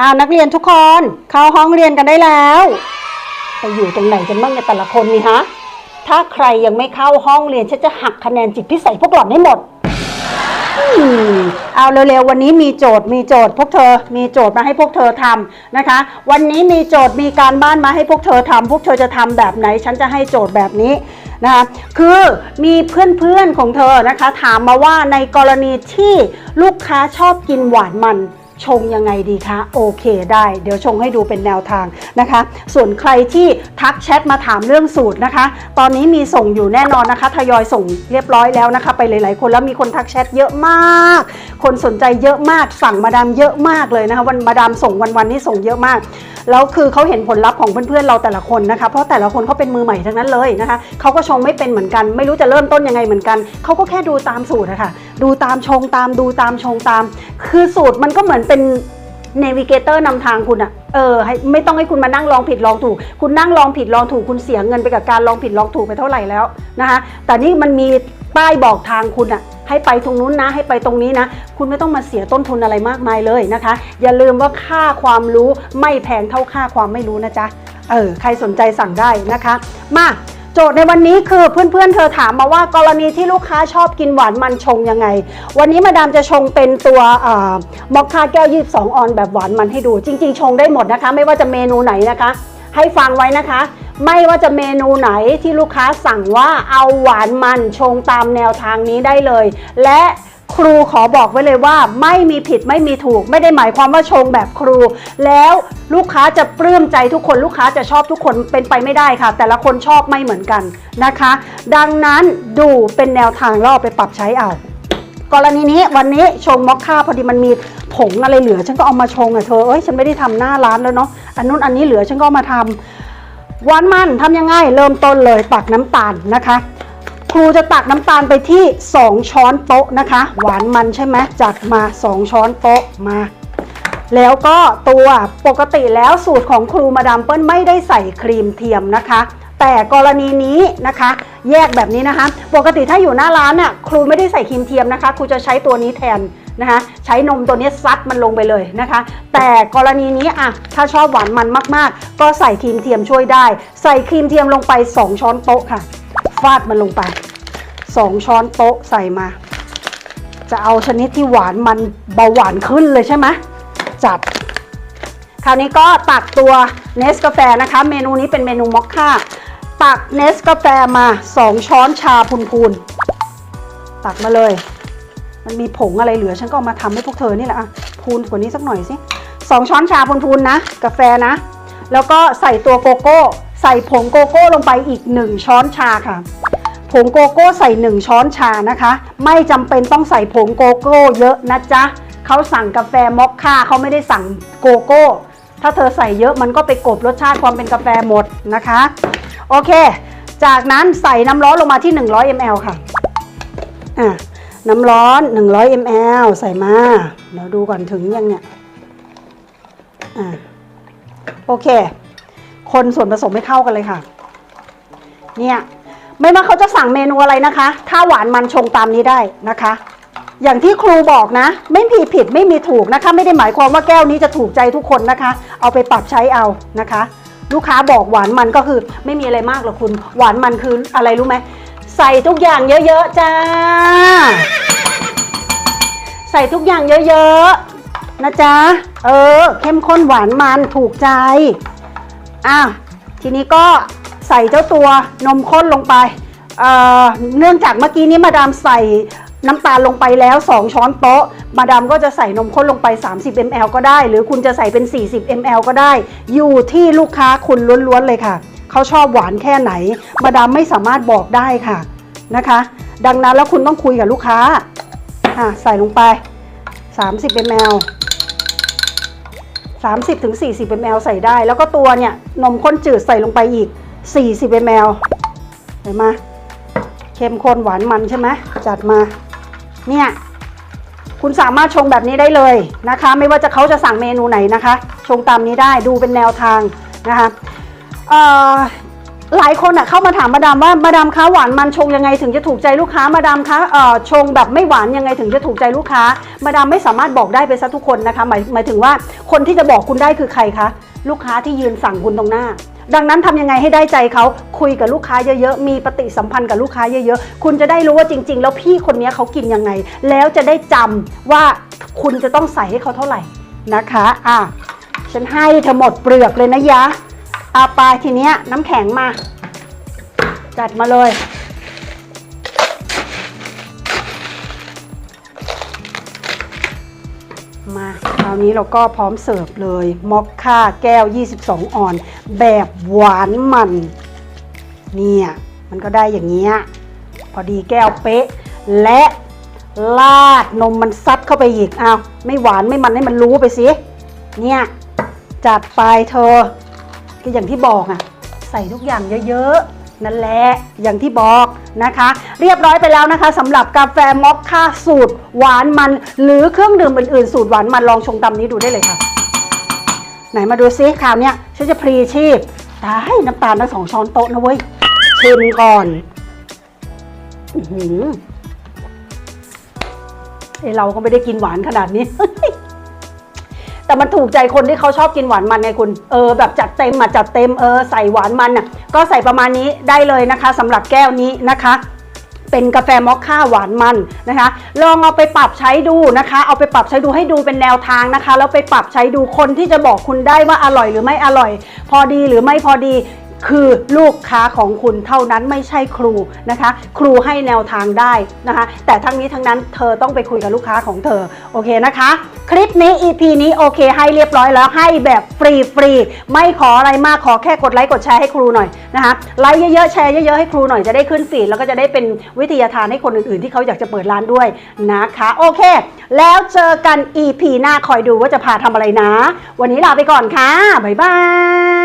อ้าวนักเรียนทุกคน เข้าห้องเรียนกันได้แล้วไปอยู่ตรงไหนกันบ้างเนี่ยแต่ละคนนี่ฮะถ้าใครยังไม่เข้าห้องเรียนฉันจะหักคะแนนจิตพิเศษพวกหล่อนให้หมดอืมเอาเร็วๆวันนี้มีโจทย์มีโจทย์พวกเธอ มีโจทย์มาให้พวกเธอทำนะคะ วันนี้มีโจทย์มีการบ้านมาให้พวกเธอทำพวกเธอจะทำแบบไหน ฉันจะให้โจทย์แบบนี้นะคะคือมีเพื่อนๆของเธอนะคะ ถามมาว่าในกรณีที่ลูกค้าชอบกินหวานมัน ชงยังไงดีคะโอเคได้ เดี๋ยวชงให้ดูเป็นแนวทางนะคะ ส่วนใครที่ทักแชทมาถามเรื่องสูตรนะคะ ตอนนี้มีส่งอยู่แน่นอนนะคะ ทยอยส่งเรียบร้อยแล้วนะคะ ไปหลาย ๆ คนแล้วมีคนทักแชทเยอะมาก คนสนใจเยอะมากสั่งมาดามเยอะมากเลยนะคะวันมาดามส่งวันๆนี้ส่งเยอะมากแล้วคือเขาเห็นผลลัพธ์ของเพื่อนๆเราแต่ละคนนะคะ เพราะแต่ละคนเขาเป็นมือใหม่ทั้งนั้นเลยนะคะเขาก็ชงไม่เป็นเหมือนกัน ไม่รู้จะเริ่มต้นยังไงเหมือนกันเขาก็แค่ดูตามสูตรอะค่ะดูตามชงตามดูตามชงตาม คือสูตรมันก็เหมือนเป็นเนวิเกเตอร์นำทางคุณอะเออให้ไม่ต้องให้คุณมานั่งลองผิดลองถูก คุณนั่งลองผิดลองถูกคุณเสียเงินไปกับการลองผิดลองถูกไปเท่าไหร่แล้วนะคะ แต่นี่มันมีป้ายบอกทางคุณอะให้ไปตรงนู้นนะ ให้ไปตรงนี้นะ คุณไม่ต้องมาเสียต้นทุนอะไรมากมายเลยนะคะ อย่าลืมว่าค่าความรู้ไม่แพงเท่าค่าความไม่รู้นะจ๊ะ เออ ใครสนใจสั่งได้นะคะ มา โจทย์ในวันนี้คือเพื่อนๆเธอถามมาว่ากรณีที่ลูกค้าชอบกินหวานมันชงยังไง วันนี้มาดามจะชงเป็นตัวมอคค่าแก้วยี่สองออนแบบหวานมันให้ดู จริง ๆ ชงได้หมดนะคะ ไม่ว่าจะเมนูไหนนะคะ ให้ฟังไว้นะคะ ไม่ว่าจะเมนูไหนที่ลูกค้าสั่งว่าเอาหวานมันชงตามแนวทางนี้ได้เลย และครูขอบอกไว้เลยว่าไม่มีผิดไม่มีถูก ไม่ได้หมายความว่าชงแบบครู แล้วลูกค้าจะปลื้มใจทุกคน ลูกค้าจะชอบทุกคนเป็นไปไม่ได้ค่ะ แต่ละคนชอบไม่เหมือนกันนะคะ ดังนั้นดูเป็นแนวทางล้วเอไปปรับใช้เอากรณีนี้วันนี้ชงมอคค่าพอดีมันมีผงอะไรเหลือ ฉันก็เอามาชงอะเธอเอ้ยฉันไม่ได้ทำหน้าร้านแล้วเนาะอันนู้นอันนี้เหลือฉันก็ามาทำ หวานมันทำยังไงเริ่มต้นเลยตักน้ำตาลนะคะ ครูจะตักน้ำตาลไปที่ 2 ช้อนโต๊ะนะคะ หวานมันใช่ไหมจัดมา 2 ช้อนโต๊ะมา แล้วก็ตัวปกติแล้วสูตรของครูมาดามเปิ้ลไม่ได้ใส่ครีมเทียมนะคะ แต่กรณีนี้นะคะ แยกแบบนี้นะคะ ปกติถ้าอยู่หน้าร้านน่ะครูไม่ได้ใส่ครีมเทียมนะคะ ครูจะใช้ตัวนี้แทน นะคะใช้นมตัวนี้ซัดมันลงไปเลยนะคะ แต่กรณีนี้อะถ้าชอบหวานมันมากๆ ก็ใส่ครีมเทียมช่วยได้ ใส่ครีมเทียมลงไป 2 ช้อนโต๊ะค่ะ ฟาดมันลงไป 2 ช้อนโต๊ะใส่มา จะเอาชนิดที่หวานมันเบาหวานขึ้นเลยใช่ไหมจัดคราวนี้ก็ตักตัวเนสกาแฟนะคะ เมนูนี้เป็นเมนูมอคค่าตักเนสกาแฟมา 2 ช้อนชาพูนๆตักมาเลย มันมีผงอะไรเหลือฉันก็เอามาทำให้พวกเธอนี่แหละอะพูนกว่านี้สักหน่อยสิสองช้อนชาพูนๆนะ กาแฟนะ แล้วก็ใส่ตัวโกโก้ ใส่ผงโกโก้ลงไปอีก 1 ช้อนชาค่ะ ผงโกโก้ใส่ 1 ช้อนชานะคะ ไม่จำเป็นต้องใส่ผงโกโก้เยอะนะจ๊ะเขาสั่งกาแฟมอคค่าเขาไม่ได้สั่งโกโก้ ถ้าเธอใส่เยอะมันก็ไปกลบรสชาติความเป็นกาแฟหมดนะคะ โอเค จากนั้นใส่น้ำร้อนลงมาที่ 100 ml ค่ะ อะ น้ำร้อน 100 ml ใส่มา เดี๋ยวดูก่อนถึงยังเนี่ยอะโอเค คนส่วนผสมให้เข้ากันเลยค่ะ เนี่ย ไม่ว่าเขาจะสั่งเมนูอะไรนะคะ ถ้าหวานมันชงตามนี้ได้นะคะ อย่างที่ครูบอกนะ ไม่มีผิดไม่มีถูกนะคะ ไม่ได้หมายความว่าแก้วนี้จะถูกใจทุกคนนะคะ เอาไปปรับใช้เอานะคะ ลูกค้าบอกหวานมันก็คือ ไม่มีอะไรมากหรอกคุณ หวานมันคืออะไรรู้ไหม ใส่ทุกอย่างเยอะๆจ้า ใส่ทุกอย่างเยอะๆนะจ๊ะ เออ เข้มข้นหวานมันถูกใจ อะ ทีนี้ก็ใส่เจ้าตัวนมข้นลงไป เอ่อ เนื่องจากเมื่อกี้นี้มาดามใส่น้ำตาลลงไปแล้ว 2 ช้อนโต๊ะ มาดามก็จะใส่นมข้นลงไป 30 ml ก็ได้ หรือคุณจะใส่เป็น 40 ml ก็ได้ อยู่ที่ลูกค้าคุณล้วนๆเลยค่ะ เขาชอบหวานแค่ไหน มาดามไม่สามารถบอกได้ค่ะนะคะ ดังนั้นแล้วคุณต้องคุยกับลูกค้าอะใส่ลงไป 30 ml 30ถึง40 ml ใส่ได้ แล้วก็ตัวเนี่ยนมข้นจืดใส่ลงไปอีก 40 ml เห็นไหมเข้มข้นหวานมันใช่ไหมจัดมาเนี่ยคุณสามารถชงแบบนี้ได้เลยนะคะ ไม่ว่าจะเขาจะสั่งเมนูไหนนะคะ ชงตามนี้ได้ดูเป็นแนวทางนะคะ เอ่อหลายคนอะเข้ามาถามมาดามว่ามาดามคะหวานมันชงยังไงถึงจะถูกใจลูกค้ามาดามคะเอ่อชงแบบไม่หวานยังไงถึงจะถูกใจลูกค้า มาดามไม่สามารถบอกได้ไปซะทุกคนนะคะหมายหมายถึงว่าคนที่จะบอกคุณได้คือใครคะลูกค้าที่ยืนสั่งคุณตรงหน้า ดังนั้นทำยังไงให้ได้ใจเขาคุยกับลูกค้าเยอะๆมีปฏิสัมพันธ์กับลูกค้าเยอะๆคุณจะได้รู้ว่าจริง ๆ แล้วพี่คนนี้เขากินยังไง แล้วจะได้จำว่าคุณจะต้องใส่ให้เขาเท่าไหร่นะคะอะฉันให้เธอหมดเปลือกเลยนะยะ เอาไปทีเนี้ยน้ำแข็งมา จัดมาเลย มาคราวนี้เราก็พร้อมเสิร์ฟเลยมอคค่าแก้ว 22 ออน แบบหวานมัน เนี่ย มันก็ได้อย่างเงี้ยพอดีแก้วเป๊ะ และลาดนมมันซัดเข้าไปอีกเอาไม่หวานไม่มันให้มันรู้ไปสิ เนี่ย จัดไปเธอ ก็อย่างที่บอกอะใส่ทุกอย่างเยอะๆ นั่นแหละอย่างที่บอกนะคะ เรียบร้อยไปแล้วนะคะสำหรับกาแฟมอคค่าสูตร หวานมัน หรือเครื่องดื่มอื่นๆ สูตรหวานมันลองชงตำนี้ดูได้เลยค่ะ ไหนมาดูซิคราวเนี้ยฉันจะพรีชีพตายน้ำตาลทั้งสองช้อนโต๊ะนะเว้ยชิมก่อนอือหือเราก็ไม่ได้กินหวานขนาดนี้ แต่มันถูกใจคนที่เขาชอบกินหวานมันไงคุณ เออแบบจัดเต็มอะจัดเต็มเออใส่หวานมันอะก็ใส่ประมาณนี้ได้เลยนะคะสำหรับแก้วนี้นะคะเป็นกาแฟมอคค่าหวานมันนะคะ ลองเอาไปปรับใช้ดูนะคะ เอาไปปรับใช้ดูให้ดูเป็นแนวทางนะคะ แล้วไปปรับใช้ดูคนที่จะบอกคุณได้ว่าอร่อยหรือไม่อร่อย พอดีหรือไม่พอดี คือลูกค้าของคุณเท่านั้นไม่ใช่ครูนะคะ ครูให้แนวทางได้นะคะ แต่ทั้งนี้ทั้งนั้นเธอต้องไปคุยกับลูกค้าของเธอโอเคนะคะ คลิปนี้ EP นี้โอเคให้เรียบร้อยแล้วให้แบบฟรีฟรีๆไม่ขออะไรมากขอแค่กดไลค์กดแชร์ให้ครูหน่อยนะคะไลค์เยอะๆแชร์เยอะๆให้ครูหน่อยจะได้ขึ้นฟีดแล้วก็จะได้เป็นวิทยาทานให้คนอื่นๆ ที่เขาอยากจะเปิดร้านด้วยนะคะโอเค แล้วเจอกัน EP หน้าคอยดูว่าจะพาทำอะไรนะ วันนี้ลาไปก่อนค่ะบ๊ายบาย